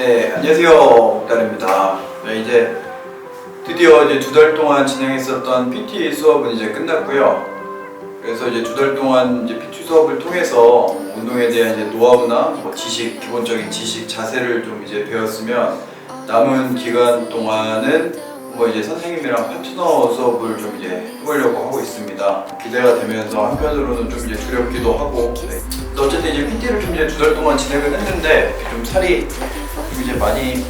네, 안녕하세요. 목달입니다. 네, 이제 드디어 이제 두 달 동안 진행했었던 PT 수업은 이제 끝났고요. 그래서 이제 두 달 동안 이제 PT 수업을 통해서 운동에 대한 이제 노하우나 뭐 지식, 기본적인 지식, 자세를 좀 이제 배웠으면 남은 기간 동안은 뭐 이제 선생님이랑 파트너 수업을 좀 이제 해보려고 하고 있습니다. 기대가 되면서 한편으로는 좀 이제 두렵기도 하고. 네. 어쨌든 이제 PT를 좀 이제 두 달 동안 진행을 했는데 좀 살이 좀 이제 많이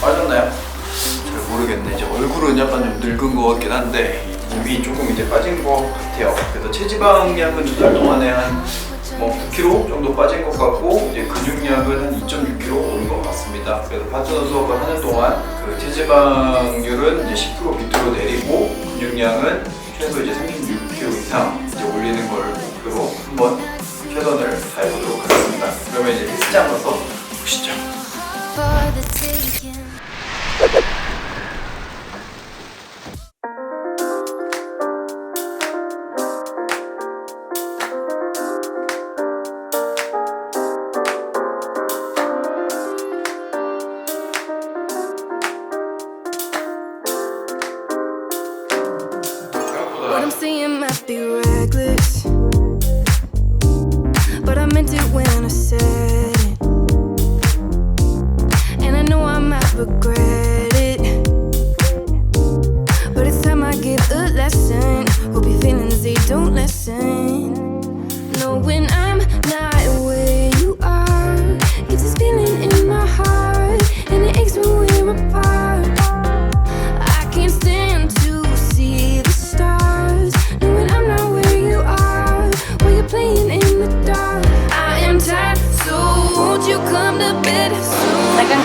빠졌나요? 잘 모르겠네. 이제 얼굴은 약간 좀 늙은 것 같긴 한데 몸이 조금 이제 빠진 것 같아요. 그래서 체지방량은 두 달 동안에 한 뭐 9kg 정도 빠진 것 같고 이제 근육량은 한 2.6kg 오른 것 같습니다. 그래서 파트너 수업을 하는 동안 그 체지방률은 이제 10% 밑으로 내리고 근육량은 최소 이제 36kg 이상 이제 올리는 걸 목표로 한번 최선을 다해보도록 하겠습니다. 그러면 이제 헬스장 가서 보시죠.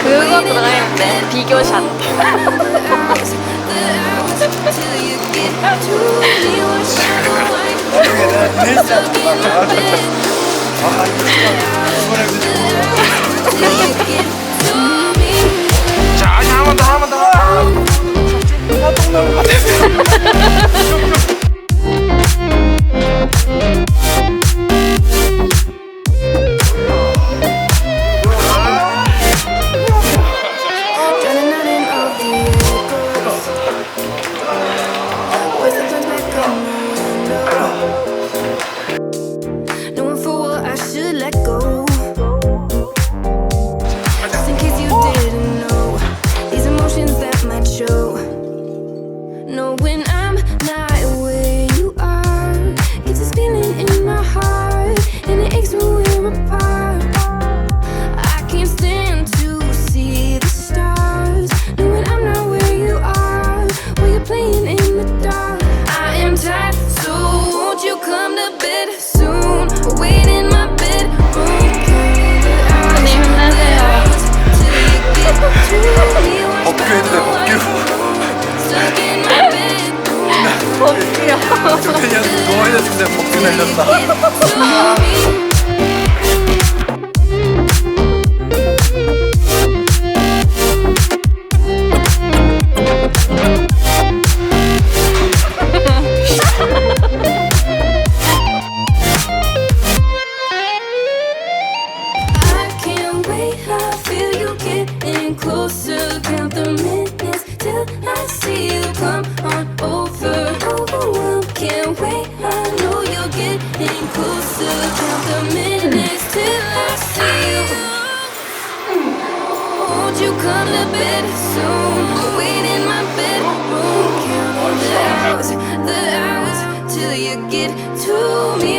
그거 들어가는데 비교샷 Till you get to me, I feel you getting closer. Count the minutes till I see you come on over. Overwhelmed, can't wait, I know you're getting closer. Count the minutes till I see you. Won't you come to bed soon? Wait in my bedroom, counting the hours, the hours till you get to me.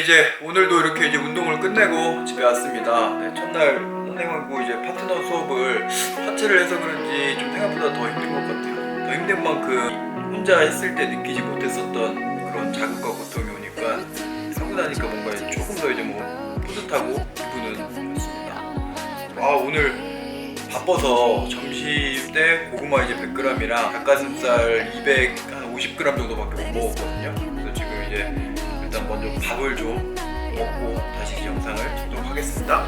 네, 이제 오늘도 이렇게 이제 운동을 끝내고 집에 왔습니다. 네, 첫날 선생님하고 이제 파트너 수업을 파트를 해서 그런지 좀 생각보다 더 힘든 것 같아요. 더 힘든 만큼 혼자 했을 때 느끼지 못했었던 그런 자극과 고통이 오니까 하고 나니까 뭔가 조금 더 이제 뭐 뿌듯하고 기분은 좋습니다. 아 오늘 바빠서 점심 때 고구마 이제 100g이랑 닭가슴살 200, 한 50g 정도밖에 못 먹었거든요. 그래서 지금 이제 먼저 밥을 좀 먹고 다시 영상을 찍도록 하겠습니다.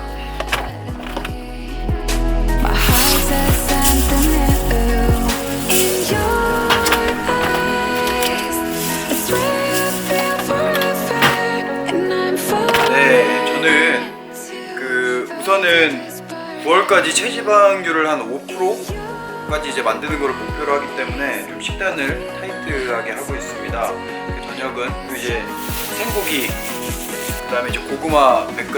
네, 저는 그 우선은 9월까지 체지방률을 한 5%까지 이제 만드는 것을 목표로 하기 때문에 좀 식단을 타이트하게 하고 있습니다. 그 저녁은 그 이제 생고기, 그다음에 이제 고구마 100g,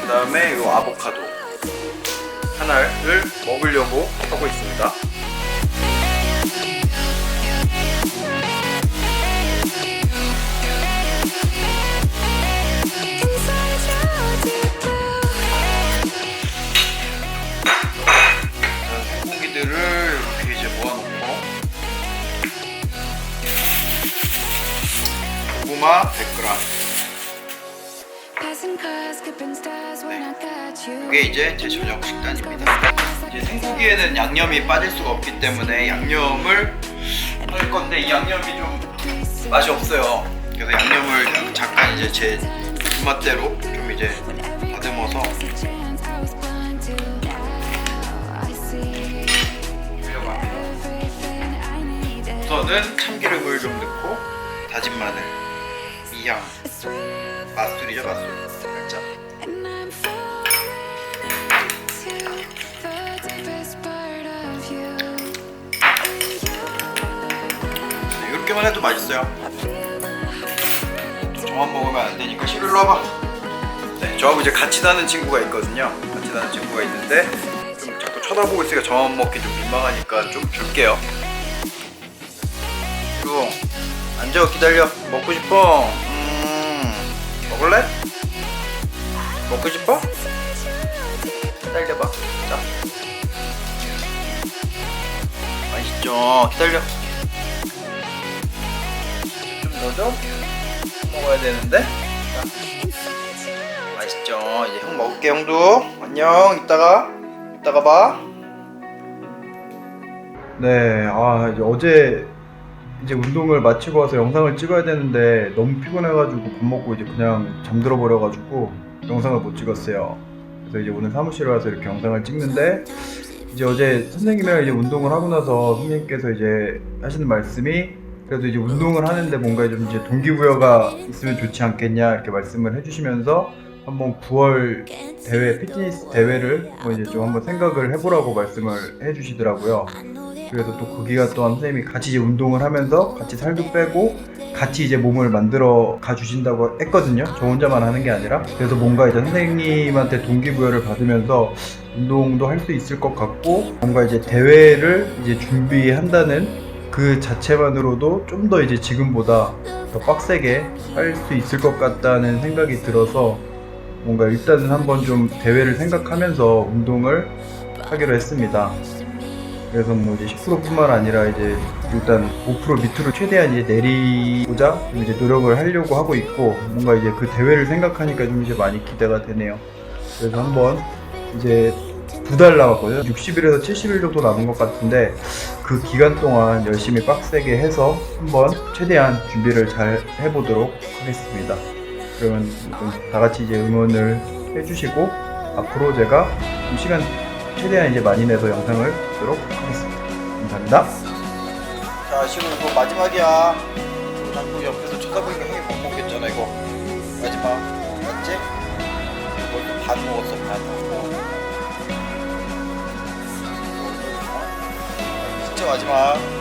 그다음에 이 아보카도 하나를 먹으려고 하고 있습니다. 이게 이제 제 저녁 식단입니다. 이제 생고기에는 양념이 빠질 수가 없기 때문에 양념을 할 건데 이 양념이 좀 맛이 없어요. 그래서 양념을 잠깐 이제 제 입맛대로 좀 이제 다듬어서 하려고 합니다. 우선은 참기름을 좀 넣고 다진 마늘, 미향, 맛술이죠 맛술 네, 이렇게만 해도 맛있어요. 저만 먹으면 안 되니까 시루 일로 와봐. 네, 저하고 이제 같이 사는 친구가 있거든요. 같이 사는 친구가 있는데 좀 자꾸 쳐다보고 있으니까 저만 먹기 좀 민망하니까 좀 줄게요. 시루 앉아 기다려. 먹고 싶어. 음, 먹을래? 먹고 싶어? 기다려봐. 자. 맛있죠? 기다려. 좀 넣어줘? 먹어야 되는데? 자. 맛있죠? 이제 형 먹을게 형도 안녕 이따가 이따가 봐 네, 아 이제 어제 이제 운동을 마치고 와서 영상을 찍어야 되는데 너무 피곤해가지고 밥 먹고 이제 그냥 잠들어 버려가지고 영상을 못 찍었어요. 그래서 이제 오늘 사무실에 와서 이렇게 영상을 찍는데 이제 어제 선생님이랑 이제 운동을 하고 나서 선생님께서 이제 하시는 말씀이 그래도 이제 운동을 하는데 뭔가 좀 이제 동기부여가 있으면 좋지 않겠냐 이렇게 말씀을 해주시면서 한번 9월 대회 피트니스 대회를 뭐 이제 좀 한번 생각을 해보라고 말씀을 해주시더라고요. 그래서 또 거기가 또한 선생님이 같이 이제 운동을 하면서 같이 살도 빼고 같이 이제 몸을 만들어 가 주신다고 했거든요. 저 혼자만 하는 게 아니라 그래서 뭔가 이제 선생님한테 동기부여를 받으면서 운동도 할 수 있을 것 같고 뭔가 이제 대회를 이제 준비한다는 그 자체만으로도 좀 더 이제 지금보다 더 빡세게 할 수 있을 것 같다는 생각이 들어서 뭔가 일단은 한번 좀 대회를 생각하면서 운동을 하기로 했습니다. 그래서 뭐 이제 10%뿐만 아니라 이제 일단 5% 밑으로 최대한 이제 내리고자 좀 이제 노력을 하려고 하고 있고 뭔가 이제 그 대회를 생각하니까 좀 이제 많이 기대가 되네요. 그래서 한번 이제 두 달 남았거든요. 60일에서 70일 정도 남은 것 같은데 그 기간 동안 열심히 빡세게 해서 한번 최대한 준비를 잘 해보도록 하겠습니다. 그러면 좀다 같이 이제 응원을 해주시고 앞으로 제가 좀 시간 최대한 이제 많이 내서 영상을 찍도록 하겠습니다. 감사합니다. 자, 시로 이거 마지막이야. 자꾸 옆에서 쳐다보니까 형이 못 먹겠잖아 이거. 마지막, 맞지? 이거 반 먹었어, 반 먹고. 진짜 마지막.